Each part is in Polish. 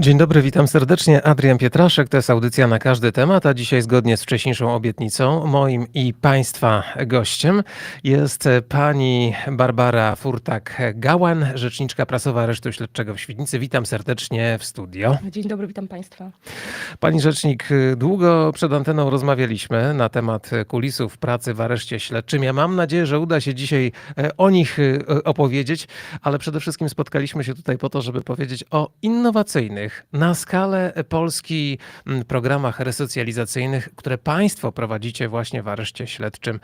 Dzień dobry, witam serdecznie. Adrian Pietraszek, to jest audycja na każdy temat, a dzisiaj zgodnie z wcześniejszą obietnicą moim i Państwa gościem jest e, pani Barbara Furtak-Gałan, rzeczniczka prasowa Aresztu Śledczego w Świdnicy. Witam serdecznie w studio. Dzień dobry, witam Państwa. Pani rzecznik, długo przed anteną rozmawialiśmy na temat kulisów pracy w areszcie śledczym. Ja mam nadzieję, że uda się dzisiaj e, o nich y, opowiedzieć, ale przede wszystkim spotkaliśmy się tutaj po to, żeby powiedzieć o innowacyjnych na skalę Polski programach resocjalizacyjnych, które Państwo prowadzicie właśnie w areszcie śledczym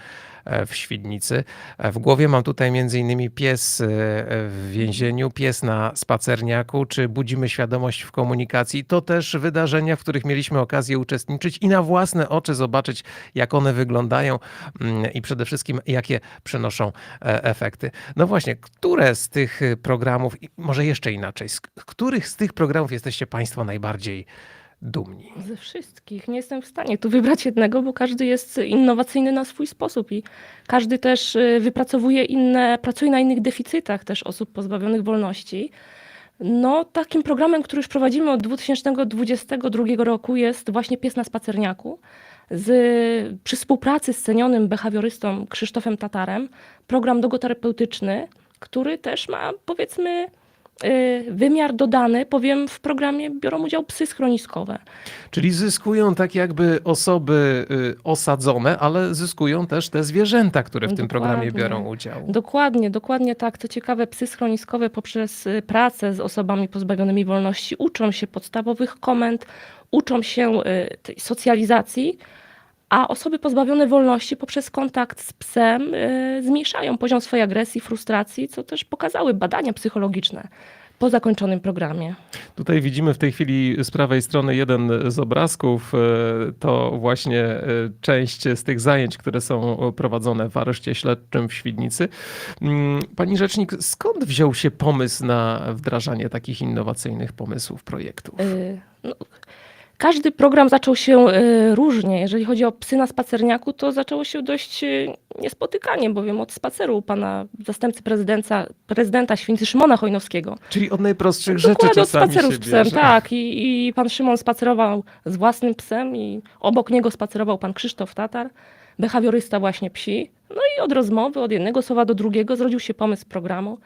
w Świdnicy. E, W głowie mam tutaj innymi pies e, w więzieniu, pies na spacerniaku, czy budzimy świadomość w komunikacji. To też wydarzenia, w których mieliśmy okazję uczestniczyć i na własne oczy zobaczyć, jak one wyglądają mm, i przede wszystkim, jakie przynoszą e, efekty. No właśnie, które z tych programów, może jeszcze inaczej, z których z tych programów jesteście Państwo najbardziej dumni? Ze wszystkich nie jestem w stanie tu wybrać jednego, bo każdy jest innowacyjny na swój sposób i każdy też y, wypracowuje inne, pracuje na innych deficytach też osób pozbawionych wolności. No, takim programem, który już prowadzimy od 2022 roku jest właśnie Pies na spacerniaku. Z, przy współpracy z cenionym behawiorystą Krzysztofem Tatarem, program dogoterapeutyczny, który też ma powiedzmy wymiar dodany, powiem, w programie biorą udział psy schroniskowe. Czyli zyskują tak jakby osoby y, osadzone, ale zyskują też te zwierzęta, które w tym programie Dokładnie. biorą udział. Dokładnie, dokładnie tak. Co ciekawe, psy schroniskowe poprzez y, pracę z osobami pozbawionymi wolności uczą się podstawowych komend, uczą się y, socjalizacji, a osoby pozbawione wolności poprzez kontakt z psem y, zmniejszają poziom swojej agresji, frustracji, co też pokazały badania psychologiczne po zakończonym programie. Tutaj widzimy w tej chwili z prawej strony jeden z obrazków. e, To właśnie e, część z tych zajęć, które są prowadzone w areszcie śledczym w Świdnicy. Mm, Pani rzecznik, skąd wziął się pomysł na wdrażanie takich innowacyjnych pomysłów, projektów? Y, no, każdy program zaczął się y, różnie. Jeżeli chodzi o psy na spacerniaku, to zaczęło się dość y, niespotykanie, bowiem od spaceru pana zastępcy prezydenta, prezydenta Święty Szymona Chojnowskiego. Czyli od najprostszych rzeczy Dokładnie od czasami spaceru się z psem, bierze. tak. I, I pan Szymon spacerował z własnym psem i obok niego spacerował pan Krzysztof Tatar, behawiorysta właśnie psi. No i od rozmowy, od jednego słowa do drugiego zrodził się pomysł programu.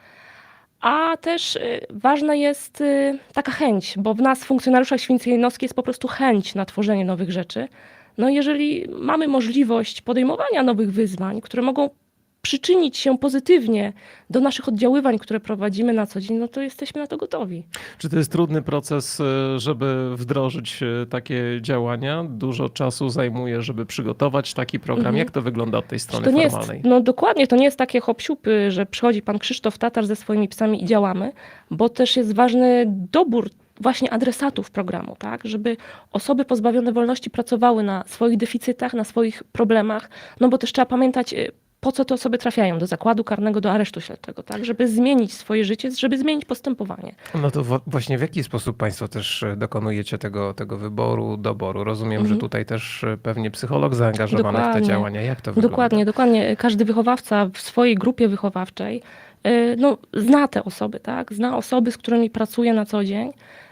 A też y, ważna jest y, taka chęć, bo w nas, funkcjonariuszach Święcej Jednostki, jest po prostu chęć na tworzenie nowych rzeczy. No jeżeli mamy możliwość podejmowania nowych wyzwań, które mogą przyczynić się pozytywnie do naszych oddziaływań, które prowadzimy na co dzień, no to jesteśmy na to gotowi. Czy to jest trudny proces, e, żeby wdrożyć e, takie działania? Dużo czasu zajmuje, żeby przygotować taki program. Mhm. Jak to wygląda od tej strony to nie jest, formalnej? no dokładnie, to nie jest takie hop że przychodzi pan Krzysztof Tatar ze swoimi psami i działamy, bo też jest ważny dobór właśnie adresatów programu, tak, żeby osoby pozbawione wolności pracowały na swoich deficytach, na swoich problemach, no bo też trzeba pamiętać, y, po co te osoby trafiają do zakładu karnego, do aresztu śledczego, tak, żeby zmienić swoje życie, żeby zmienić postępowanie. No to właśnie w jaki sposób Państwo też e, dokonujecie tego, tego wyboru, doboru? Rozumiem, że Mhm. tutaj też e, pewnie psycholog zaangażowany w te Dokładnie. działania. Jak to wygląda? Dokładnie, dokładnie. Każdy wychowawca w swojej grupie wychowawczej y, no, zna te osoby, tak? Zna osoby, z którymi pracuje na co dzień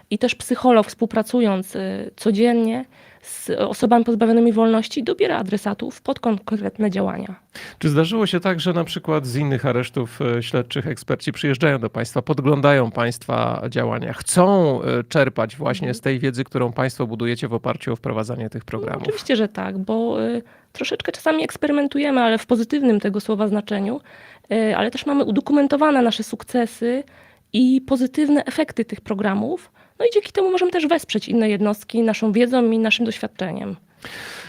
i też psycholog współpracując codziennie z osobami pozbawionymi wolności dobiera adresatów pod konkretne działania. Czy zdarzyło się tak, że na przykład z innych aresztów e, śledczych eksperci przyjeżdżają do Państwa, podglądają Państwa działania, chcą e, czerpać właśnie z tej wiedzy, którą Państwo budujecie w oparciu o wprowadzanie tych No, programów? oczywiście, że tak, bo y, troszeczkę czasami eksperymentujemy, ale w pozytywnym tego słowa znaczeniu, ale też mamy udokumentowane nasze sukcesy i pozytywne efekty tych programów. No i dzięki temu możemy też wesprzeć inne jednostki naszą wiedzą i naszym doświadczeniem.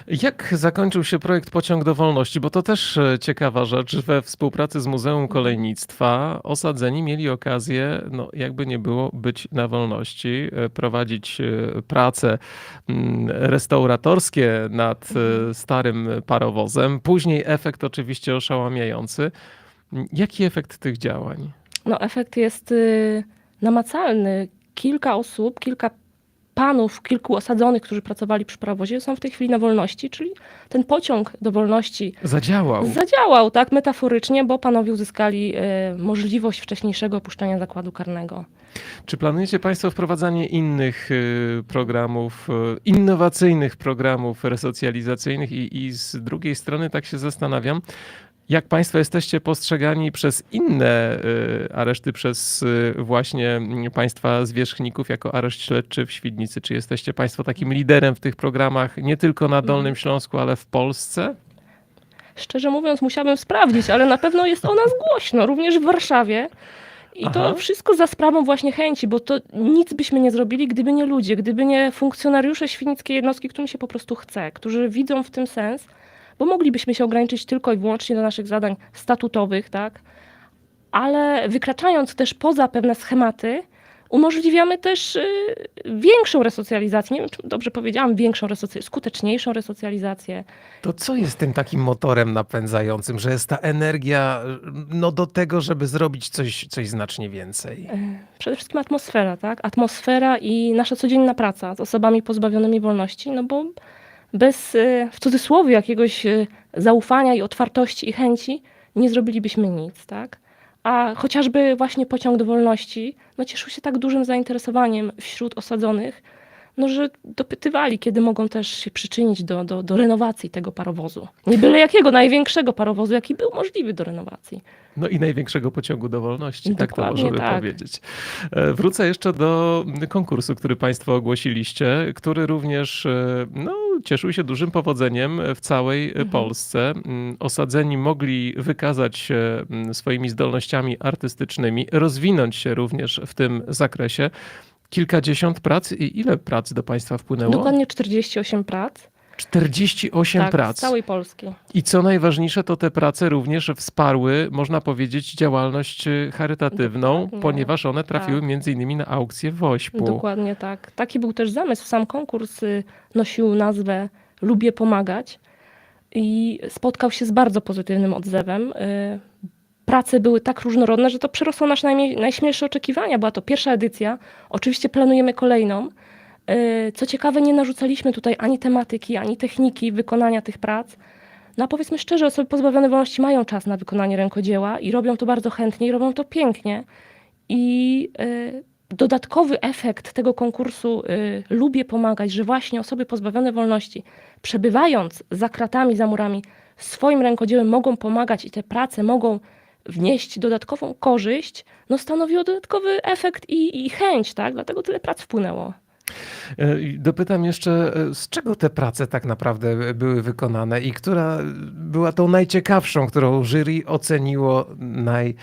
Jak zakończył się projekt Pociąg do Wolności? Bo to też e, ciekawa rzecz. We współpracy z Muzeum Kolejnictwa osadzeni mieli okazję, no jakby nie było, być na wolności, e, prowadzić e, prace mm, restauratorskie nad e, starym parowozem. Później efekt oczywiście oszałamiający. Jaki efekt tych działań? No, efekt jest y, namacalny. Kilka osób, kilka panów, kilku osadzonych, którzy pracowali przy parowozie, są w tej chwili na wolności, czyli ten pociąg do wolności Zadziałał. zadziałał, tak, metaforycznie, bo panowie uzyskali y, możliwość wcześniejszego opuszczenia zakładu karnego. Czy planujecie Państwo wprowadzanie innych y, programów, y, innowacyjnych programów resocjalizacyjnych i, i z drugiej strony tak się zastanawiam, jak Państwo jesteście postrzegani przez inne y, areszty, przez y, właśnie mm, Państwa zwierzchników jako areszt śledczy w Świdnicy? Czy jesteście Państwo takim liderem w tych programach nie tylko na Dolnym Śląsku, ale w Polsce? Szczerze mówiąc, musiałabym sprawdzić, ale na pewno jest o nas głośno, również w Warszawie. I Aha. to wszystko za sprawą właśnie chęci, bo to nic byśmy nie zrobili, gdyby nie ludzie, gdyby nie funkcjonariusze świdnickiej jednostki, którym się po prostu chce, którzy widzą w tym sens, bo moglibyśmy się ograniczyć tylko i wyłącznie do naszych zadań statutowych, tak? Ale wykraczając też poza pewne schematy, umożliwiamy też y, większą resocjalizację. Nie wiem, czy dobrze powiedziałam, większą resocjalizację, skuteczniejszą resocjalizację. To co jest tym takim motorem napędzającym, że jest ta energia no, do tego, żeby zrobić coś, coś znacznie więcej? Przede wszystkim atmosfera, tak? Atmosfera i nasza codzienna praca z osobami pozbawionymi wolności, no bo bez, y, w cudzysłowie, jakiegoś y, zaufania i otwartości i chęci nie zrobilibyśmy nic, tak? A chociażby właśnie pociąg do wolności, no cieszył się tak dużym zainteresowaniem wśród osadzonych, no że dopytywali, kiedy mogą też się przyczynić do, do, do renowacji tego parowozu. Nie byle jakiego, największego parowozu, jaki był możliwy do renowacji. No i największego pociągu do wolności, tak to Dokładnie możemy tak. powiedzieć. E, Wrócę jeszcze do konkursu, który Państwo ogłosiliście, który również e, no, cieszył się dużym powodzeniem w całej Mhm. Polsce. Mm, Osadzeni mogli wykazać się mm, swoimi zdolnościami artystycznymi, rozwinąć się również w tym zakresie. Kilkadziesiąt prac i ile prac do Państwa wpłynęło? Dokładnie 48 prac. 48 tak, prac. z całej Polski. I co najważniejsze, to te prace również wsparły, można powiedzieć, działalność y, charytatywną, ponieważ one trafiły Tak. między innymi na aukcję w Wośpu. Dokładnie tak. Taki był też zamysł. Sam konkurs y, nosił nazwę Lubię pomagać i spotkał się z bardzo pozytywnym odzewem. Prace były tak różnorodne, że to przerosło nasze najśmielsze oczekiwania. Była to pierwsza edycja. Oczywiście planujemy kolejną. Y, Co ciekawe, nie narzucaliśmy tutaj ani tematyki, ani techniki wykonania tych prac. No powiedzmy szczerze, osoby pozbawione wolności mają czas na wykonanie rękodzieła i robią to bardzo chętnie i robią to pięknie. I y, dodatkowy efekt tego konkursu y, Lubię pomagać, że właśnie osoby pozbawione wolności, przebywając za kratami, za murami, swoim rękodziełem mogą pomagać i te prace mogą wnieść dodatkową korzyść, no stanowiło dodatkowy efekt i, i chęć, tak? Dlatego tyle prac wpłynęło. E, Dopytam jeszcze, e, z czego te prace tak naprawdę były wykonane i która była tą najciekawszą, którą jury oceniło naj,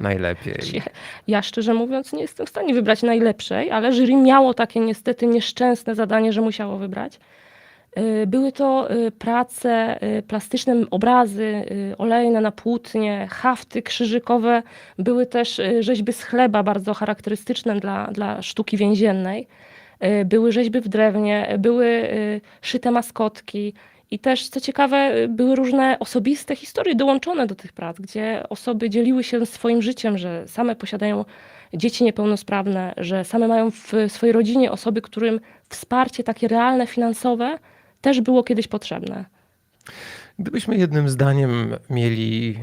najlepiej? Ja szczerze mówiąc nie jestem w stanie wybrać najlepszej, ale jury miało takie niestety nieszczęsne zadanie, że musiało wybrać. Y, Były to y, prace y, plastyczne, obrazy olejne na płótnie, hafty krzyżykowe. Były też rzeźby z chleba, bardzo charakterystyczne dla, dla sztuki więziennej. Były rzeźby w drewnie, były szyte maskotki. I też, co ciekawe, były różne osobiste historie dołączone do tych prac, gdzie osoby dzieliły się swoim życiem, że same posiadają dzieci niepełnosprawne, że same mają w swojej rodzinie osoby, którym wsparcie takie realne, finansowe też było kiedyś potrzebne. Gdybyśmy jednym zdaniem mieli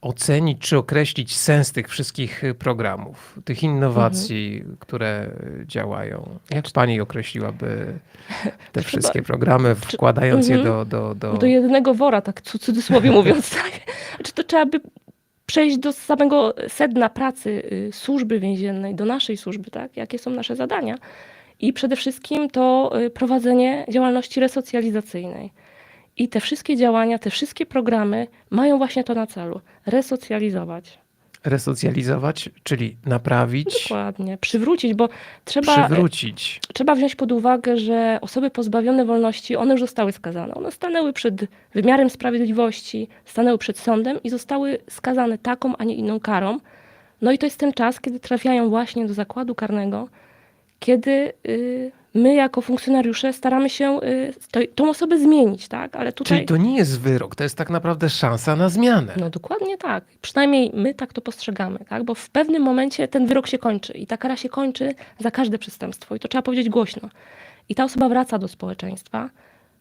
ocenić czy określić sens tych wszystkich programów, tych innowacji, które działają, jak pani określiłaby te wszystkie programy, wkładając je Mhm. do, do, do... Do jednego wora, tak w cudzysłowie mówiąc. Tak? Czy to trzeba by przejść do samego sedna pracy y, służby więziennej, do naszej służby, tak? Jakie są nasze zadania? I przede wszystkim to y, prowadzenie działalności resocjalizacyjnej. I te wszystkie działania, te wszystkie programy mają właśnie to na celu resocjalizować. resocjalizować, czyli naprawić, Dokładnie, przywrócić, bo trzeba, przywrócić. trzeba wziąć pod uwagę, że osoby pozbawione wolności, one już zostały skazane. One stanęły przed wymiarem sprawiedliwości, stanęły przed sądem i zostały skazane taką, a nie inną karą. No i to jest ten czas, kiedy trafiają właśnie do zakładu karnego, kiedy y, my jako funkcjonariusze staramy się y, tą osobę zmienić, tak? Ale tutaj... Czyli to nie jest wyrok, to jest tak naprawdę szansa na zmianę. No dokładnie tak. Przynajmniej my tak to postrzegamy, tak? bo w pewnym momencie ten wyrok się kończy i ta kara się kończy za każde przestępstwo i to trzeba powiedzieć głośno. I ta osoba wraca do społeczeństwa.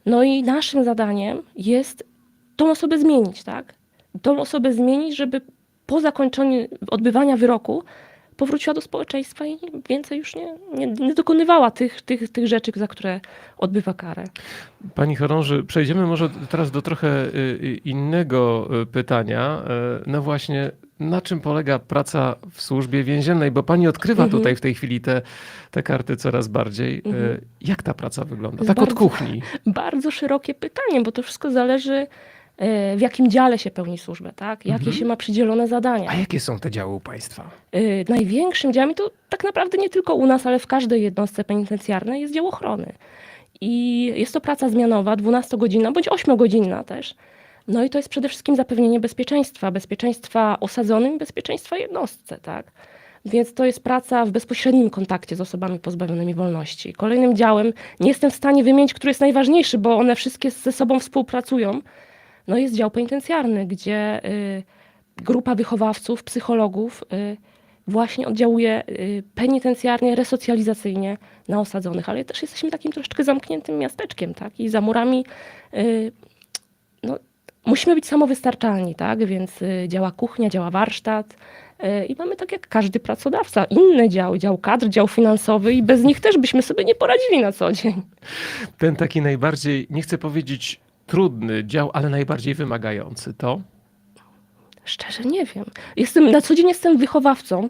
No i naszym zadaniem jest tą osobę zmienić, tak? Tą osobę zmienić, żeby po zakończeniu odbywania wyroku powróciła do społeczeństwa i więcej już nie, nie, nie dokonywała tych, tych, tych rzeczy, za które odbywa karę. Pani chorąży, przejdziemy może teraz do trochę y, y, innego y, pytania. No właśnie, na czym polega praca w służbie więziennej? Bo pani odkrywa Mhm. tutaj w tej chwili te, te karty coraz bardziej. Mhm. Jak ta praca wygląda? Tak od bardzo- kuchni. Bardzo szerokie pytanie, bo to wszystko zależy, w jakim dziale się pełni służbę, tak? Jakie Mhm. się ma przydzielone zadania. A jakie są te działy u państwa? Y, największym działem, to tak naprawdę nie tylko u nas, ale w każdej jednostce penitencjarnej jest dział ochrony. I jest to praca zmianowa, 12-godzinna bądź 8-godzinna też. No i to jest przede wszystkim zapewnienie bezpieczeństwa, bezpieczeństwa osadzonym i bezpieczeństwa jednostce, tak? Więc to jest praca w bezpośrednim kontakcie z osobami pozbawionymi wolności. Kolejnym działem, nie jestem w stanie wymienić, który jest najważniejszy, bo one wszystkie ze sobą współpracują, no jest dział penitencjarny, gdzie y, grupa wychowawców, psychologów y, właśnie oddziałuje y, penitencjarnie, resocjalizacyjnie na osadzonych, ale też jesteśmy takim troszeczkę zamkniętym miasteczkiem, tak? I za murami no, musimy być samowystarczalni, tak? Więc działa kuchnia, działa warsztat i mamy tak jak każdy pracodawca, inne działy, dział kadr, dział finansowy i bez nich też byśmy sobie nie poradzili na co dzień. Ten taki najbardziej, nie chcę powiedzieć trudny dział, ale najbardziej wymagający to? Szczerze nie wiem. Jestem, na co dzień jestem wychowawcą.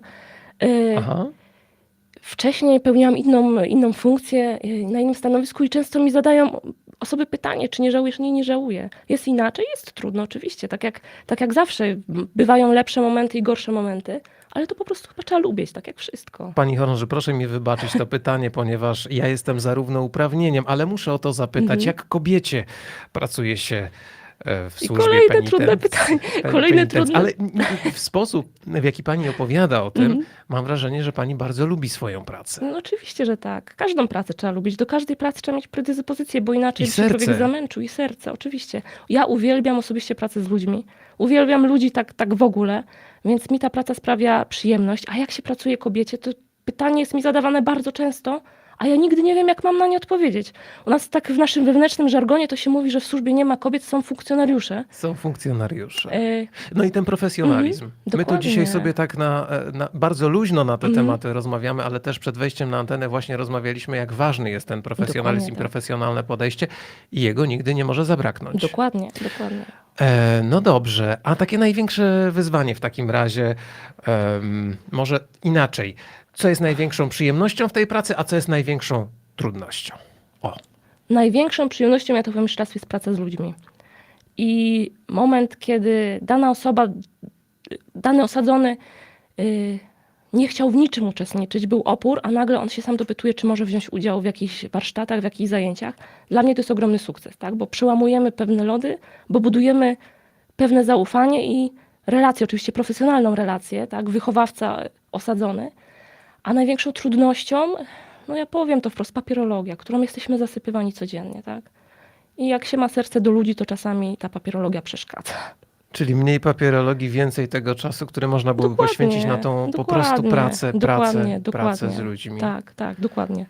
Y, Aha. Wcześniej pełniłam inną, inną funkcję y, na innym stanowisku i często mi zadają osoby pytanie, czy nie żałujesz? Nie, nie żałuję. Jest inaczej? Jest trudno, oczywiście. Tak jak, tak jak zawsze. Bywają lepsze momenty i gorsze momenty, ale to po prostu chyba trzeba lubić, tak jak wszystko. Pani chorąży, proszę mi wybaczyć to pytanie, ponieważ ja jestem zarówno uprawnieniem, ale muszę o to zapytać, Mhm. jak kobiecie pracuje się e, w I kolejne penitenc- trudne pytanie. pen- Kolejne trudne- Ale w sposób, w jaki pani opowiada o tym, Mhm. mam wrażenie, że pani bardzo lubi swoją pracę. No oczywiście, że tak. Każdą pracę trzeba lubić. Do każdej pracy trzeba mieć predyspozycję, bo inaczej się człowiek zamęczył. I serce, oczywiście. Ja uwielbiam osobiście pracę z ludźmi. Uwielbiam ludzi tak, tak w ogóle, więc mi ta praca sprawia przyjemność. A jak się pracuje kobiecie, to pytanie jest mi zadawane bardzo często, a ja nigdy nie wiem, jak mam na nie odpowiedzieć. U nas tak w naszym wewnętrznym żargonie to się mówi, że w służbie nie ma kobiet, są funkcjonariusze. Są funkcjonariusze. E, No i ten profesjonalizm. Mhm, My tu dokładnie. dzisiaj sobie tak na, e, na, bardzo luźno na te Mhm. tematy rozmawiamy, ale też przed wejściem na antenę właśnie rozmawialiśmy, jak ważny jest ten profesjonalizm Dokładnie i tak. profesjonalne podejście i jego nigdy nie może zabraknąć. dokładnie, dokładnie. E, no dobrze, a takie największe wyzwanie w takim razie, em, może inaczej. Co jest największą przyjemnością w tej pracy, a co jest największą trudnością? O, Największą przyjemnością, ja to powiem jeszcze raz, jest praca z ludźmi. I moment, kiedy dana osoba, dany osadzony y, nie chciał w niczym uczestniczyć, był opór, a nagle on się sam dopytuje, czy może wziąć udział w jakichś warsztatach, w jakichś zajęciach. Dla mnie to jest ogromny sukces, tak? bo przełamujemy pewne lody, bo budujemy pewne zaufanie i relację, oczywiście profesjonalną relację, tak? wychowawca osadzony. A największą trudnością, no ja powiem to wprost, papierologia, którą jesteśmy zasypywani codziennie, tak? I jak się ma serce do ludzi, to czasami ta papierologia przeszkadza. czyli mniej papierologii, więcej tego czasu, który można byłoby Dokładnie, poświęcić na tą po prostu pracę, pracę, dokładnie, pracę z ludźmi. Tak, tak, dokładnie.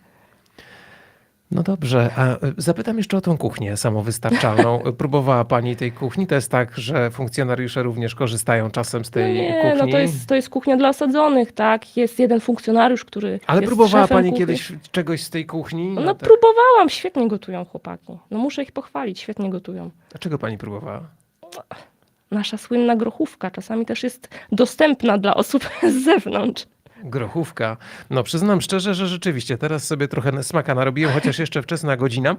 No dobrze, a e, zapytam jeszcze o tą kuchnię samowystarczalną. Próbowała Pani tej kuchni? To jest tak, że funkcjonariusze również korzystają czasem z No tej nie, kuchni? no to jest, to jest kuchnia dla osadzonych, tak? Jest jeden funkcjonariusz, który Ale próbowała Pani kuchni. kiedyś czegoś z tej kuchni? No tak. próbowałam, świetnie gotują chłopaki. No muszę ich pochwalić, świetnie gotują. Dlaczego Pani próbowała? Nasza słynna grochówka czasami też jest dostępna dla osób z zewnątrz. Grochówka. No przyznam szczerze, że rzeczywiście teraz sobie trochę smaka narobiłem, chociaż jeszcze wczesna godzina.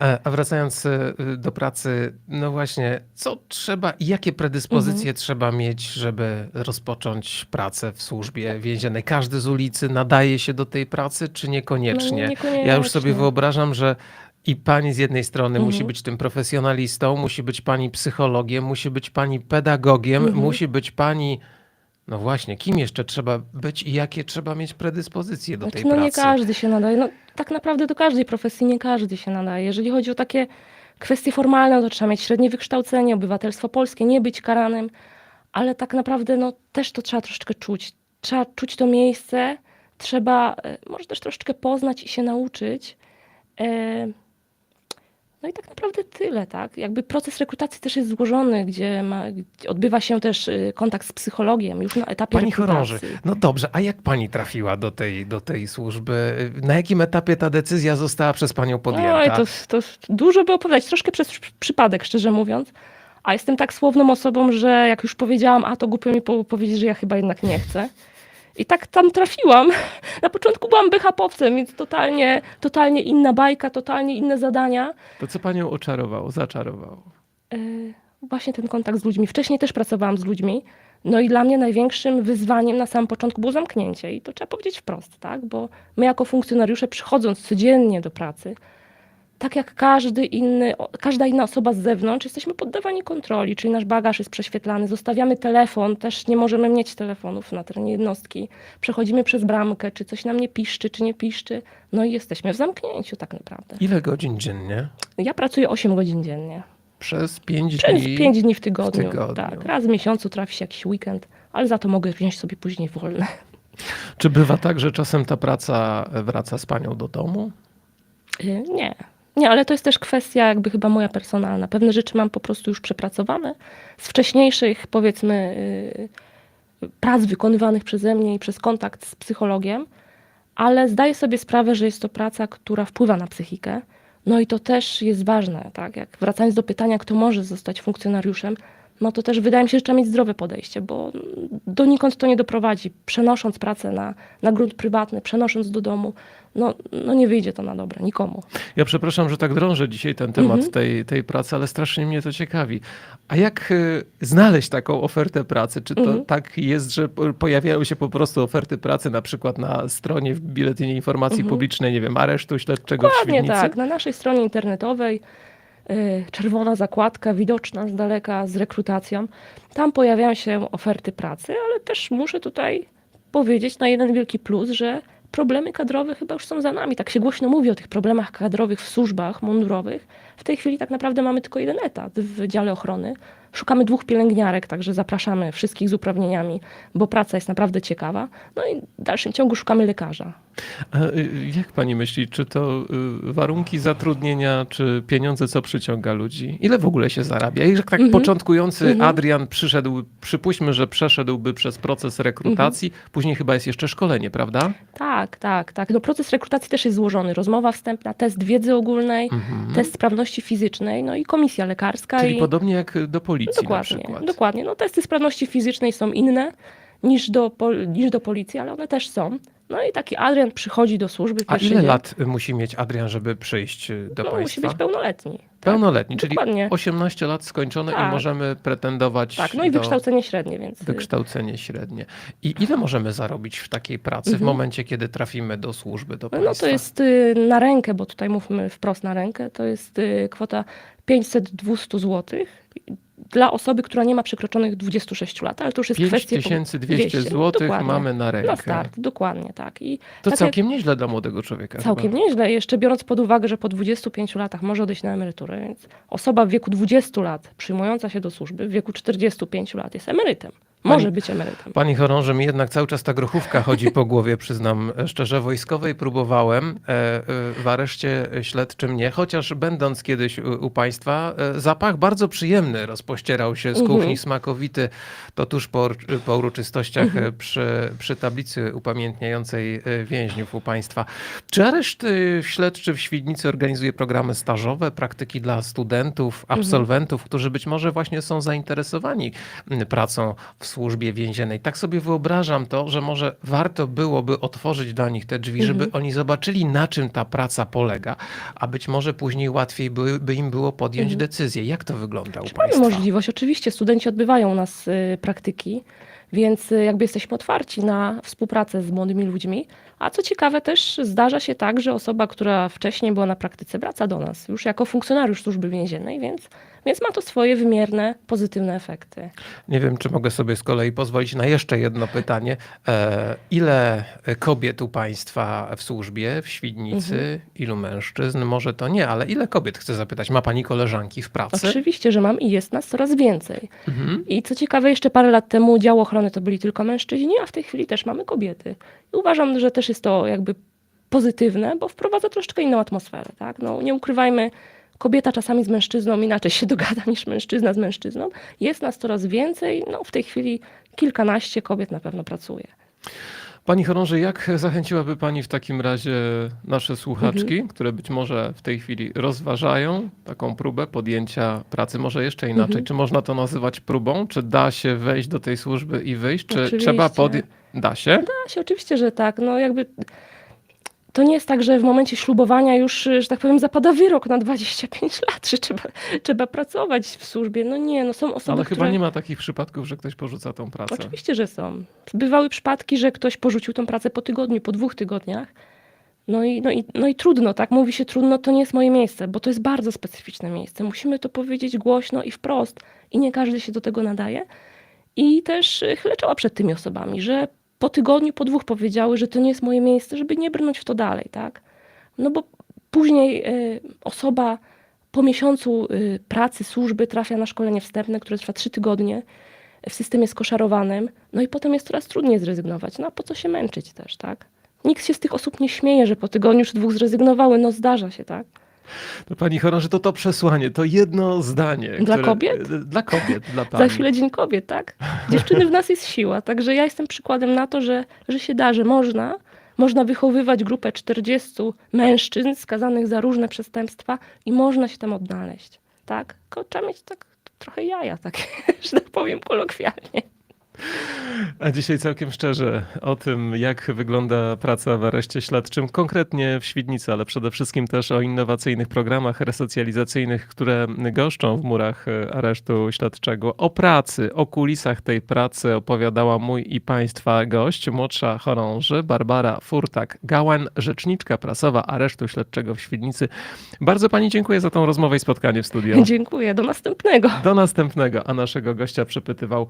E, A wracając e, do pracy, no właśnie, co trzeba i jakie predyspozycje trzeba mieć, żeby rozpocząć pracę w służbie więziennej? Każdy z ulicy nadaje się do tej pracy, czy niekoniecznie? No, niekoniecznie. Ja już sobie wyobrażam, że i pani z jednej strony Mhm. musi być tym profesjonalistą, musi być pani psychologiem, musi być pani pedagogiem, Mhm. musi być pani. No właśnie, kim jeszcze trzeba być i jakie trzeba mieć predyspozycje do Znaczy, tej no pracy? nie każdy się nadaje. No, tak naprawdę do każdej profesji nie każdy się nadaje. Jeżeli chodzi o takie kwestie formalne, to trzeba mieć średnie wykształcenie, obywatelstwo polskie, nie być karanym, ale tak naprawdę no, też to trzeba troszeczkę czuć. Trzeba czuć to miejsce, trzeba e, może też troszeczkę poznać i się nauczyć. No i tak naprawdę tyle, tak? Jakby proces rekrutacji też jest złożony, gdzie, ma, gdzie odbywa się też y, kontakt z psychologiem już na etapie Pani chorąży, rekrutacji. no dobrze, a jak pani trafiła do tej, do tej służby? Na jakim etapie ta decyzja została przez panią podjęta? Oj, to, to dużo by opowiadać, troszkę przez przy- przypadek, szczerze mówiąc. A jestem tak słowną osobą, że jak już powiedziałam, a to głupio mi po- powiedzieć, że ja chyba jednak nie chcę. I tak tam trafiłam. Na początku byłam BHP-owcem, więc totalnie, totalnie inna bajka, totalnie inne zadania. To co panią oczarowało, zaczarowało? Yy, właśnie ten kontakt z ludźmi. Wcześniej też pracowałam z ludźmi. No i dla mnie największym wyzwaniem na samym początku było zamknięcie. I to trzeba powiedzieć wprost, tak? Bo my jako funkcjonariusze przychodząc codziennie do pracy, tak jak każdy inny, każda inna osoba z zewnątrz, jesteśmy poddawani kontroli, czyli nasz bagaż jest prześwietlany, zostawiamy telefon, też nie możemy mieć telefonów na terenie jednostki, przechodzimy przez bramkę, czy coś nam nie piszczy, czy nie piszczy, no i jesteśmy w zamknięciu tak naprawdę. Ile godzin dziennie? Ja pracuję 8 godzin dziennie. Przez pięć Przez dni? pięć dni w tygodniu. tygodniu. Tak, raz w miesiącu trafi się jakiś weekend, ale za to mogę wziąć sobie później wolne. Czy bywa tak, że czasem ta praca wraca z panią do domu? Y, Nie. Nie, ale to jest też kwestia jakby chyba moja personalna. Pewne rzeczy mam po prostu już przepracowane z wcześniejszych powiedzmy y, prac wykonywanych przeze mnie i przez kontakt z psychologiem, ale zdaję sobie sprawę, że jest to praca, która wpływa na psychikę. No i to też jest ważne, tak? Jak wracając do pytania, kto może zostać funkcjonariuszem, no to też wydaje mi się, że trzeba mieć zdrowe podejście, bo donikąd to nie doprowadzi. Przenosząc pracę na, na grunt prywatny, przenosząc do domu, no, no nie wyjdzie to na dobre nikomu. Ja przepraszam, że tak drążę dzisiaj ten temat Mhm. tej, tej pracy, ale strasznie mnie to ciekawi. A jak y, znaleźć taką ofertę pracy? Czy to Mhm. tak jest, że po- pojawiają się po prostu oferty pracy na przykład na stronie w Biuletynie Informacji Mhm. Publicznej, nie wiem, aresztu śledczego w Dokładnie Świdnicy? tak. Na naszej stronie internetowej y, czerwona zakładka widoczna z daleka z rekrutacją. Tam pojawiają się oferty pracy, ale też muszę tutaj powiedzieć na jeden wielki plus, że problemy kadrowe chyba już są za nami. Tak się głośno mówi o tych problemach kadrowych w służbach mundurowych. W tej chwili tak naprawdę mamy tylko jeden etat w dziale ochrony. Szukamy dwóch pielęgniarek, także zapraszamy wszystkich z uprawnieniami, bo praca jest naprawdę ciekawa. No i w dalszym ciągu szukamy lekarza. A, y, jak pani myśli, czy to y, warunki zatrudnienia, czy pieniądze, co przyciąga ludzi? Ile w ogóle się zarabia? I że tak Mhm. początkujący Mhm. Adrian przyszedł, przypuśćmy, że przeszedłby przez proces rekrutacji, Mhm. później chyba jest jeszcze szkolenie, prawda? Tak, tak, tak. No proces rekrutacji też jest złożony. Rozmowa wstępna, test wiedzy ogólnej, test sprawności fizycznej, no i komisja lekarska. Czyli i... podobnie jak do policji na dokładnie, przykład. dokładnie. No testy sprawności fizycznej są inne niż do, niż do policji, ale one też są. No i taki Adrian przychodzi do służby. A ile dzień. lat musi mieć Adrian, żeby przyjść y, do no, musi państwa? być pełnoletni. Tak, Pełnoletni, czyli Dokładnie. 18 lat skończone i Tak. możemy pretendować tak, no i do wykształcenie średnie, więc... y, wykształcenie średnie. I ile możemy zarobić w takiej pracy w Mhm. momencie, momencie, kiedy trafimy do służby, do No państwa? to jest y, na rękę, bo tutaj mówmy wprost na rękę, to jest y, kwota 500-200 zł dla osoby, która nie ma przekroczonych 26 lat, ale to już jest kwestia... 5200 zł mamy na rękę. Na start, dokładnie tak. I To tak całkiem nieźle dla młodego człowieka. jak, całkiem chyba. nieźle, jeszcze biorąc pod uwagę, że po 25 latach może odejść na emeryturę, więc osoba w wieku 20 lat przyjmująca się do służby w wieku 45 lat jest emerytem. Może Pani- być emerytem. Pani chorąży, mi jednak cały czas ta grochówka chodzi po głowie, przyznam szczerze. Wojskowej próbowałem e, e, w areszcie śledczym nie, chociaż będąc kiedyś u, państwa, e, zapach bardzo przyjemny rozpościerał się z Mhm. kuchni, smakowity. To tuż po, po uroczystościach e, przy, przy tablicy upamiętniającej więźniów u państwa. Czy areszt śledczy w Świdnicy organizuje programy stażowe, praktyki dla studentów, absolwentów, którzy być może właśnie są zainteresowani pracą w służbie więziennej. Tak sobie wyobrażam to, że może warto byłoby otworzyć dla nich te drzwi, żeby Mhm. oni zobaczyli, na czym ta praca polega, a być może później łatwiej by, by im było podjąć Mhm. decyzję. Jak to wygląda u Czy mamy Państwa? możliwość? Oczywiście studenci odbywają u nas y, praktyki, więc y, jakby jesteśmy otwarci na współpracę z młodymi ludźmi. A co ciekawe też zdarza się tak, że osoba, która wcześniej była na praktyce wraca do nas już jako funkcjonariusz służby więziennej, więc, więc ma to swoje wymierne, pozytywne efekty. Nie wiem, czy mogę sobie z kolei pozwolić na jeszcze jedno pytanie. E, ile kobiet u Państwa w służbie, w Świdnicy? Mhm. Ilu mężczyzn? Może to nie, ale ile kobiet, chcę zapytać. Ma Pani koleżanki w pracy? Oczywiście, że mam i jest nas coraz więcej. Mhm. I co ciekawe, jeszcze parę lat temu dział ochrony to byli tylko mężczyźni, a w tej chwili też mamy kobiety. I uważam, że też jest to jakby pozytywne, bo wprowadza troszeczkę inną atmosferę. Tak? No, nie ukrywajmy, kobieta czasami z mężczyzną inaczej się dogada niż mężczyzna z mężczyzną. Jest nas coraz więcej. No, w tej chwili kilkanaście kobiet na pewno pracuje. Pani chorąży, jak zachęciłaby Pani w takim razie nasze słuchaczki, Mhm. które być może w tej chwili rozważają taką próbę podjęcia pracy, może jeszcze inaczej, Mhm. czy można to nazywać próbą, czy da się wejść do tej służby i wyjść, czy Oczywiście. trzeba podjąć... Da się? Da się, oczywiście, że tak. No jakby to nie jest tak, że w momencie ślubowania już, że tak powiem, zapada wyrok na 25 lat, że trzeba, trzeba pracować w służbie. No nie, no są osoby, Ale które... chyba nie ma takich przypadków, że ktoś porzuca tą pracę. Oczywiście, że są. Bywały przypadki, że ktoś porzucił tą pracę po tygodniu, po dwóch tygodniach. No i, no, i, no i trudno, tak? Mówi się trudno, to nie jest moje miejsce, bo to jest bardzo specyficzne miejsce. Musimy to powiedzieć głośno i wprost i nie każdy się do tego nadaje. I też chylę czoła przed tymi osobami, że po tygodniu, po dwóch powiedziały, że to nie jest moje miejsce, żeby nie brnąć w to dalej, tak? No bo później y, osoba po miesiącu y, pracy, służby trafia na szkolenie wstępne, które trwa trzy tygodnie w systemie skoszarowanym, no i potem jest coraz trudniej zrezygnować. No a po co się męczyć też, tak? Nikt się z tych osób nie śmieje, że po tygodniu już dwóch zrezygnowały, no zdarza się, tak? To Pani chorąży, to to przesłanie, to jedno zdanie. Dla kobiet? Dla kobiet, dla Pani. Za chwilę Dzień Kobiet, tak? Dziewczyny w nas jest siła, także ja jestem przykładem na to, że, że się da, że można. Można wychowywać grupę 40 mężczyzn skazanych za różne przestępstwa i można się tam odnaleźć, tak? Tylko trzeba mieć tak trochę jaja, tak, że tak powiem kolokwialnie. A dzisiaj całkiem szczerze o tym, jak wygląda praca w areszcie śledczym, konkretnie w Świdnicy, ale przede wszystkim też o innowacyjnych programach resocjalizacyjnych, które goszczą w murach e, aresztu śledczego. O pracy, o kulisach tej pracy opowiadała mój i Państwa gość, młodsza chorąży Barbara Furtak-Gałan, rzeczniczka prasowa aresztu śledczego w Świdnicy. Bardzo Pani dziękuję za tą rozmowę i spotkanie w studio. Dziękuję, do następnego. Do następnego, a naszego gościa przepytywał